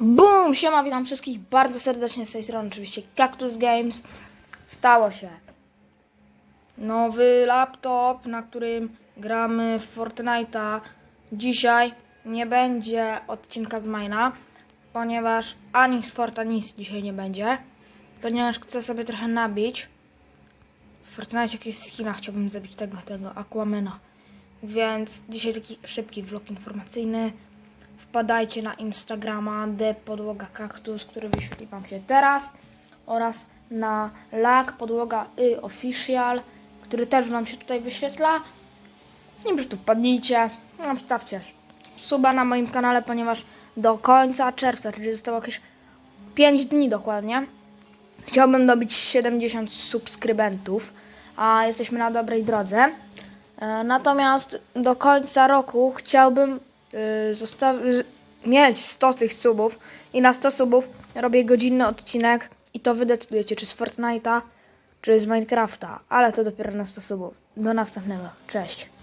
Boom! Siema, witam wszystkich bardzo serdecznie z tej strony, oczywiście Cactus Games. Stało się. Nowy laptop, na którym gramy w Fortnite'a. Dzisiaj nie będzie odcinka z Mina, ponieważ ani z Forta nic dzisiaj nie będzie, ponieważ chcę sobie trochę nabić. W Fortnite jakieś skina chciałbym zabić tego, tego Aquamena. Więc dzisiaj taki szybki vlog informacyjny. Wpadajcie na Instagrama D podłoga kaktus, który wyświetli Wam się teraz oraz na lag podłoga y official, który też Wam się tutaj wyświetla. I po prostu wpadnijcie, no, wstawcie suba na moim kanale, ponieważ do końca czerwca, czyli zostało jakieś 5 dni dokładnie, chciałbym dobić 70 subskrybentów, a jesteśmy na dobrej drodze. E, Natomiast do końca roku chciałbym mieć 100 tych subów i na 100 subów robię godzinny odcinek i to wy decydujecie, czy z Fortnite'a, czy z Minecrafta, ale to dopiero na 100 subów. Do następnego. Cześć.